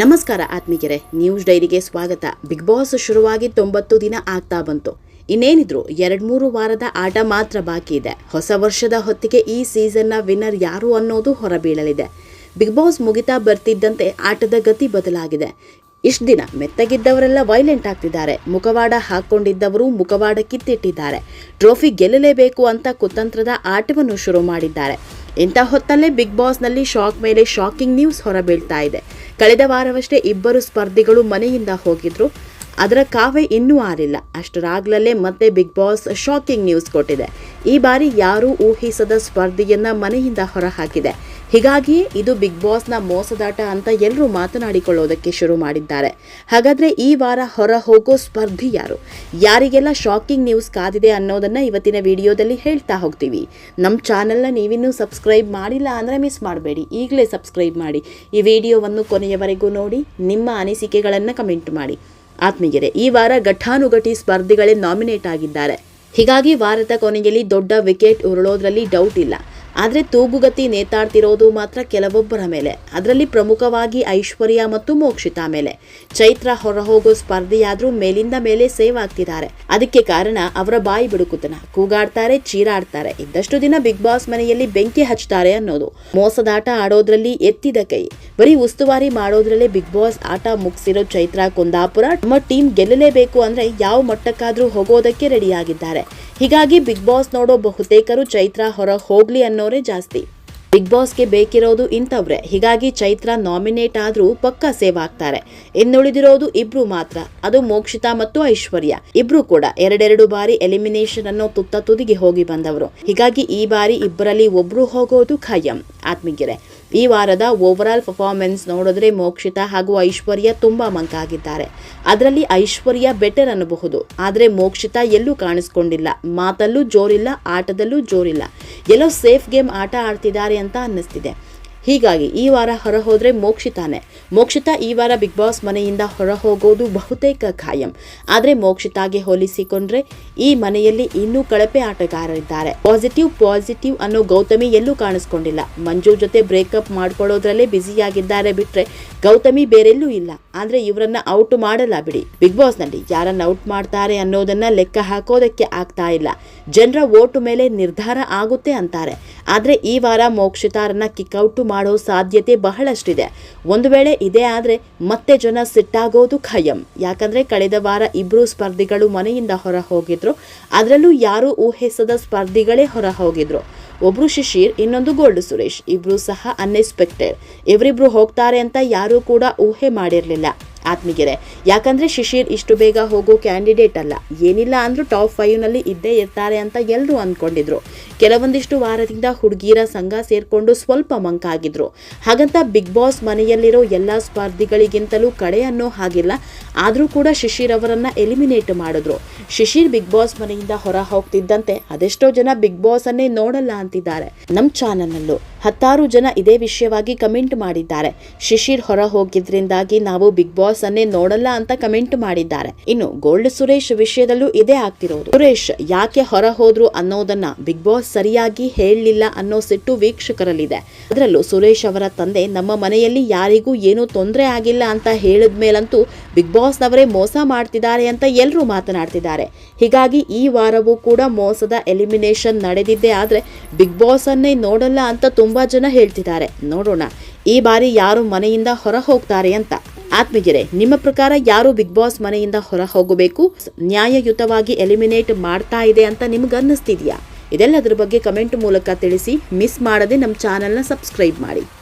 ನಮಸ್ಕಾರ ಆತ್ಮೀಗೆರೆ ನ್ಯೂಸ್ ಡೈರಿಗೆ ಸ್ವಾಗತ. ಬಿಗ್ ಬಾಸ್ ಶುರುವಾಗಿ ತೊಂಬತ್ತು ದಿನ ಆಗ್ತಾ ಬಂತು. ಇನ್ನೇನಿದ್ರು ಎರಡ್ ಮೂರು ವಾರದ ಆಟ ಮಾತ್ರ ಬಾಕಿ ಇದೆ. ಹೊಸ ವರ್ಷದ ಹೊತ್ತಿಗೆ ಈ ಸೀಸನ್ನ ವಿನ್ನರ್ ಯಾರು ಅನ್ನೋದು ಹೊರಬೀಳಲಿದೆ. ಬಿಗ್ ಬಾಸ್ ಮುಗಿತಾ ಬರ್ತಿದ್ದಂತೆ ಆಟದ ಗತಿ ಬದಲಾಗಿದೆ. ಇಷ್ಟು ದಿನ ಮೆತ್ತಗಿದ್ದವರೆಲ್ಲ ವೈಲೆಂಟ್ ಆಗ್ತಿದ್ದಾರೆ. ಮುಖವಾಡ ಹಾಕೊಂಡಿದ್ದವರು ಮುಖವಾಡ ಕಿತ್ತಿಟ್ಟಿದ್ದಾರೆ. ಟ್ರೋಫಿ ಗೆಲ್ಲಲೇಬೇಕು ಅಂತ ಕುತಂತ್ರದ ಆಟವನ್ನು ಶುರು ಮಾಡಿದ್ದಾರೆ. ಇಂಥ ಹೊತ್ತಲ್ಲೇ ಬಿಗ್ ಬಾಸ್ನಲ್ಲಿ ಶಾಕ್ ಮೇಲೆ ಶಾಕಿಂಗ್ ನ್ಯೂಸ್ ಹೊರಬೀಳ್ತಾ ಇದೆ. ಕಳೆದ ವಾರವಷ್ಟೇ ಇಬ್ಬರು ಸ್ಪರ್ಧಿಗಳು ಮನೆಯಿಂದ ಹೋಗಿದ್ರು. ಅದರ ಕಾವೇ ಇನ್ನೂ ಆರಿಲ್ಲ. ಅಷ್ಟರಾಗ್ಲಲ್ಲೇ ಮತ್ತೆ ಬಿಗ್ ಬಾಸ್ ಶಾಕಿಂಗ್ ನ್ಯೂಸ್ ಕೊಟ್ಟಿದೆ. ಈ ಬಾರಿ ಯಾರೂ ಊಹಿಸದ ಸ್ಪರ್ಧಿಯನ್ನ ಮನೆಯಿಂದ ಹೊರಹಾಕಿದೆ. ಹೀಗಾಗಿಯೇ ಇದು ಬಿಗ್ ಬಾಸ್ನ ಮೋಸದಾಟ ಅಂತ ಎಲ್ಲರೂ ಮಾತನಾಡಿಕೊಳ್ಳೋದಕ್ಕೆ ಶುರು ಮಾಡಿದ್ದಾರೆ. ಹಾಗಾದ್ರೆ ಈ ವಾರ ಹೊರ ಹೋಗೋ ಸ್ಪರ್ಧಿ ಯಾರು? ಯಾರಿಗೆಲ್ಲ ಶಾಕಿಂಗ್ ನ್ಯೂಸ್ ಕಾದಿದೆ ಅನ್ನೋದನ್ನ ಇವತ್ತಿನ ವಿಡಿಯೋದಲ್ಲಿ ಹೇಳ್ತಾ ಹೋಗ್ತೀವಿ. ನಮ್ಮ ಚಾನೆಲ್ನ ನೀವಿನ್ನೂ ಸಬ್ಸ್ಕ್ರೈಬ್ ಮಾಡಿಲ್ಲ ಅಂದರೆ ಮಿಸ್ ಮಾಡಬೇಡಿ. ಈಗಲೇ ಸಬ್ಸ್ಕ್ರೈಬ್ ಮಾಡಿ. ಈ ವಿಡಿಯೋವನ್ನು ಕೊನೆಯವರೆಗೂ ನೋಡಿ, ನಿಮ್ಮ ಅನಿಸಿಕೆಗಳನ್ನು ಕಮೆಂಟ್ ಮಾಡಿ. ಆತ್ಮೀಯರೇ, ಈ ವಾರ ಘಟಾನುಘಟಿ ಸ್ಪರ್ಧಿಗಳೇ ನಾಮಿನೇಟ್ ಆಗಿದ್ದಾರೆ. ಹೀಗಾಗಿ ವಾರದ ಕೊನೆಯಲ್ಲಿ ದೊಡ್ಡ ವಿಕೆಟ್ ಉರುಳೋದ್ರಲ್ಲಿ ಡೌಟ್ ಇಲ್ಲ. ಆದರೆ ತೂಗುಗತಿ ನೇತಾಡ್ತಿರೋದು ಮಾತ್ರ ಕೆಲವೊಬ್ಬರ ಮೇಲೆ. ಅದರಲ್ಲಿ ಪ್ರಮುಖವಾಗಿ ಐಶ್ವರ್ಯ ಮತ್ತು ಮೋಕ್ಷಿತಾ ಮೇಲೆ. ಚೈತ್ರ ಹೊರಹೋಗೋ ಸ್ಪರ್ಧೆಯಾದರೂ ಮೇಲಿಂದ ಮೇಲೆ ಸೇವ್ ಆಗ್ತಿದ್ದಾರೆ. ಅದಕ್ಕೆ ಕಾರಣ ಅವರ ಬಾಯಿ ಬಿಡುಕುತನ. ಕೂಗಾಡ್ತಾರೆ, ಚೀರಾಡ್ತಾರೆ. ಇದ್ದಷ್ಟು ದಿನ ಬಿಗ್ ಬಾಸ್ ಮನೆಯಲ್ಲಿ ಬೆಂಕಿ ಹಚ್ತಾರೆ ಅನ್ನೋದು. ಮೋಸದಾಟ ಆಡೋದ್ರಲ್ಲಿ ಎತ್ತಿದ ಕೈ. ಬರೀ ಉಸ್ತುವಾರಿ ಮಾಡೋದ್ರಲ್ಲೇ ಬಿಗ್ ಬಾಸ್ ಆಟ ಮುಗಿಸಿರೋ ಚೈತ್ರ, ಕುಂದಾಪುರ, ನಮ್ಮ ಟೀಮ್ ಗೆಲ್ಲಲೇಬೇಕು ಅಂದ್ರೆ ಯಾವ ಮಟ್ಟಕ್ಕಾದ್ರೂ ಹೋಗೋದಕ್ಕೆ ರೆಡಿಯಾಗಿದ್ದಾರೆ. ಹೀಗಾಗಿ ಬಿಗ್ ಬಾಸ್ ನೋಡೋ ಬಹುತೇಕರು ಚೈತ್ರ ಹೊರ ಹೋಗ್ಲಿ ಅನ್ನೋರೇ ಜಾಸ್ತಿ. ಬಿಗ್ ಬಾಸ್ಗೆ ಬೇಕಿರೋದು ಇಂಥವ್ರೆ. ಹೀಗಾಗಿ ಚೈತ್ರ ನಾಮಿನೇಟ್ ಆದ್ರೂ ಪಕ್ಕ ಸೇವ್ ಆಗ್ತಾರೆ. ಇನ್ನುಳಿದಿರೋದು ಇಬ್ರು ಮಾತ್ರ. ಅದು ಮೋಕ್ಷಿತಾ ಮತ್ತು ಐಶ್ವರ್ಯ. ಇಬ್ರು ಕೂಡ. ಎರಡೆರಡು ಬಾರಿ ಎಲಿಮಿನೇಷನ್ ಅನ್ನೋ ತುತ್ತ ತುದಿಗೆ ಹೋಗಿ ಬಂದವರು. ಹೀಗಾಗಿ ಈ ಬಾರಿ ಇಬ್ಬರಲ್ಲಿ ಒಬ್ರು ಹೋಗೋದು ಖಾಯಂ. ಆತ್ಮೀಗೆರೆ ಈ ವಾರದ ಓವರಾಲ್ ಪರ್ಫಾರ್ಮೆನ್ಸ್ ನೋಡಿದ್ರೆ ಮೋಕ್ಷಿತಾ ಹಾಗೂ ಐಶ್ವರ್ಯ ತುಂಬಾ ಮಂಕಾಗಿದ್ದಾರೆ. ಅದರಲ್ಲಿ ಐಶ್ವರ್ಯ ಬೆಟರ್ ಅನ್ನಬಹುದು. ಆದರೆ ಮೋಕ್ಷಿತಾ ಎಲ್ಲೂ ಕಾಣಿಸ್ಕೊಂಡಿಲ್ಲ. ಮಾತಲ್ಲೂ ಜೋರಿಲ್ಲ, ಆಟದಲ್ಲೂ ಜೋರಿಲ್ಲ. ಎಲ್ಲೋ ಸೇಫ್ ಗೇಮ್ ಆಟ ಆಡ್ತಿದ್ದಾರೆ ಅಂತ ಅನ್ನಿಸ್ತಿದೆ. ಹೀಗಾಗಿ ಈ ವಾರ ಹೊರ ಹೋದರೆ ಮೋಕ್ಷಿತಾನೆ ಮೋಕ್ಷಿತಾ ಈ ವಾರ ಬಿಗ್ ಬಾಸ್ ಮನೆಯಿಂದ ಹೊರ ಹೋಗೋದು ಬಹುತೇಕ ಖಾಯಂ. ಆದರೆ ಮೋಕ್ಷಿತಾಗೆ ಹೋಲಿಸಿಕೊಂಡ್ರೆ ಈ ಮನೆಯಲ್ಲಿ ಇನ್ನೂ ಕಳಪೆ ಆಟಗಾರರಿದ್ದಾರೆ. ಪಾಸಿಟಿವ್ ಪಾಸಿಟಿವ್ ಅನ್ನೋ ಗೌತಮಿ ಎಲ್ಲೂ ಕಾಣಿಸ್ಕೊಂಡಿಲ್ಲ. ಮಂಜು ಜೊತೆ ಬ್ರೇಕಪ್ ಮಾಡ್ಕೊಳ್ಳೋದ್ರಲ್ಲೇ ಬ್ಯುಸಿಯಾಗಿದ್ದಾರೆ ಬಿಟ್ರೆ ಗೌತಮಿ ಬೇರೆಲ್ಲೂ ಇಲ್ಲ. ಆದ್ರೆ ಇವರನ್ನ ಔಟ್ ಮಾಡಲ್ಲ ಬಿಡಿ. ಬಿಗ್ ಬಾಸ್ನಲ್ಲಿ ಯಾರನ್ನ ಔಟ್ ಮಾಡ್ತಾರೆ ಅನ್ನೋದನ್ನ ಲೆಕ್ಕ ಹಾಕೋದಕ್ಕೆ ಆಗ್ತಾ ಇಲ್ಲ. ಜನರ ಓಟು ಮೇಲೆ ನಿರ್ಧಾರ ಆಗುತ್ತೆ ಅಂತಾರೆ. ಆದ್ರೆ ಈ ವಾರ ಮೋಕ್ಷಿತಾರನ್ನ ಕಿಕ್ಔಟ್ ಮಾಡೋ ಸಾಧ್ಯತೆ ಬಹಳಷ್ಟಿದೆ. ಒಂದು ವೇಳೆ ಇದೇ ಆದ್ರೆ ಮತ್ತೆ ಜನ ಸಿಟ್ಟಾಗೋದು ಖಯಂ. ಯಾಕಂದ್ರೆ ಕಳೆದ ವಾರ ಇಬ್ರು ಸ್ಪರ್ಧಿಗಳು ಮನೆಯಿಂದ ಹೊರ ಹೋಗಿದ್ರು. ಅದರಲ್ಲೂ ಯಾರು ಊಹಿಸದ ಸ್ಪರ್ಧಿಗಳೇ ಹೊರ ಹೋಗಿದ್ರು. ಒಬ್ರು ಶಿಶಿರ್, ಇನ್ನೊಂದು ಗೋಲ್ಡ್ ಸುರೇಶ್. ಇಬ್ರು ಸಹ ಅನ್ಎಕ್ಸ್ಪೆಕ್ಟೆಡ್ ಇವರಿಬ್ರು ಹೋಗ್ತಾರೆ ಅಂತ ಯಾರೂ ಕೂಡ ಊಹೆ ಮಾಡಿರಲಿಲ್ಲ. ಆತ್ಮೀಗೆರೆ. ಯಾಕಂದ್ರೆ ಶಿಶಿರ್ ಇಷ್ಟು ಬೇಗ ಹೋಗೋ ಕ್ಯಾಂಡಿಡೇಟ್ ಅಲ್ಲ. ಏನಿಲ್ಲ ಅಂದರೂ ಟಾಪ್ ಫೈವ್ನಲ್ಲಿ ಇದ್ದೇ ಇರ್ತಾರೆ ಅಂತ ಎಲ್ಲರೂ ಅಂದ್ಕೊಂಡಿದ್ರು ಕೆಲವೊಂದಿಷ್ಟು ವಾರದಿಂದ ಹುಡುಗಿಯರ ಸಂಘ ಸೇರಿಕೊಂಡು ಸ್ವಲ್ಪ ಮಂಕಾಗಿದ್ರು. ಹಾಗಂತ ಬಿಗ್ ಬಾಸ್ ಮನೆಯಲ್ಲಿರೋ ಎಲ್ಲ ಸ್ಪರ್ಧಿಗಳಿಗಿಂತಲೂ ಕಡೆ ಅನ್ನೋ ಹಾಗಿಲ್ಲ. ಆದರೂ ಕೂಡ ಶಿಶಿರ್ ಅವರನ್ನು ಎಲಿಮಿನೇಟ್ ಮಾಡಿದ್ರು. ಶಿಶಿರ್ ಬಿಗ್ ಬಾಸ್ ಮನೆಯಿಂದ ಹೊರ ಹೋಗ್ತಿದ್ದಂತೆ ಅದೆಷ್ಟೋ ಜನ ಬಿಗ್ ಬಾಸ್ ಅನ್ನೇ ನೋಡಲ್ಲ ಅಂತಿದ್ದಾರೆ. ನಮ್ಮ ಚಾನಲ್ನಲ್ಲೂ ಹತ್ತಾರು ಜನ ಇದೇ ವಿಷಯವಾಗಿ ಕಮೆಂಟ್ ಮಾಡಿದ್ದಾರೆ. ಶಿಶಿರ್ ಹೊರ ಹೋಗಿದ್ರಿಂದಾಗಿ ನಾವು ಬಿಗ್ ಬಾಸ್ ಅನ್ನೇ ನೋಡಲ್ಲ ಅಂತ ಕಮೆಂಟ್ ಮಾಡಿದ್ದಾರೆ. ಇನ್ನು ಗೋಲ್ಡ್ ಸುರೇಶ್ ವಿಷಯದಲ್ಲೂ ಇದೇ ಆಗ್ತಿರೋದು. ಸುರೇಶ್ ಯಾಕೆ ಹೊರ ಹೋದ್ರು ಅನ್ನೋದನ್ನ ಬಿಗ್ ಬಾಸ್ ಸರಿಯಾಗಿ ಹೇಳಲಿಲ್ಲ ಅನ್ನೋ ಸಿಟ್ಟು ವೀಕ್ಷಕರಲ್ಲಿದೆ. ಅದರಲ್ಲೂ ಸುರೇಶ್ ಅವರ ತಂದೆ ನಮ್ಮ ಮನೆಯಲ್ಲಿ ಯಾರಿಗೂ ಏನೂ ತೊಂದರೆ ಆಗಿಲ್ಲ ಅಂತ ಹೇಳಿದ ಮೇಲಂತೂ ಬಿಗ್ ಬಾಸ್ ನವರೇ ಮೋಸ ಮಾಡ್ತಿದ್ದಾರೆ ಅಂತ ಎಲ್ಲರೂ ಮಾತನಾಡ್ತಿದ್ದಾರೆ. ಹೀಗಾಗಿ ಈ ವಾರವೂ ಕೂಡ ಮೋಸದ ಎಲಿಮಿನೇಷನ್ ನಡೆದಿದ್ದೆ ಆದ್ರೆ ಬಿಗ್ ಬಾಸ್ ಅನ್ನೇ ನೋಡಲ್ಲ ಅಂತ ತುಂಬಾ ಜನ ಹೇಳ್ತಿದ್ದಾರೆ. ನೋಡೋಣ. ಈ ಬಾರಿ ಯಾರು ಮನೆಯಿಂದ ಹೊರ ಹೋಗ್ತಾರೆ ಅಂತ. ಆತ್ಮೀಗೆರೆ ನಿಮ್ಮ ಪ್ರಕಾರ ಯಾರು ಬಿಗ್ ಬಾಸ್ ಮನೆಯಿಂದ ಹೊರ ಹೋಗಬೇಕು ನ್ಯಾಯಯುತವಾಗಿ ಎಲಿಮಿನೇಟ್ ಮಾಡ್ತಾ ಇದೆ ಅಂತ ನಿಮ್ಗೆ ಅನ್ನಿಸ್ತಿದ್ಯಾ ಇದೆಲ್ಲದರ ಬಗ್ಗೆ ಕಮೆಂಟ್ ಮೂಲಕ ತಿಳಿಸಿ ಮಿಸ್ ಮಾಡದೆ ನಮ್ಮ ಚಾನೆಲ್ನ ಸಬ್ಸ್ಕ್ರೈಬ್ ಮಾಡಿ.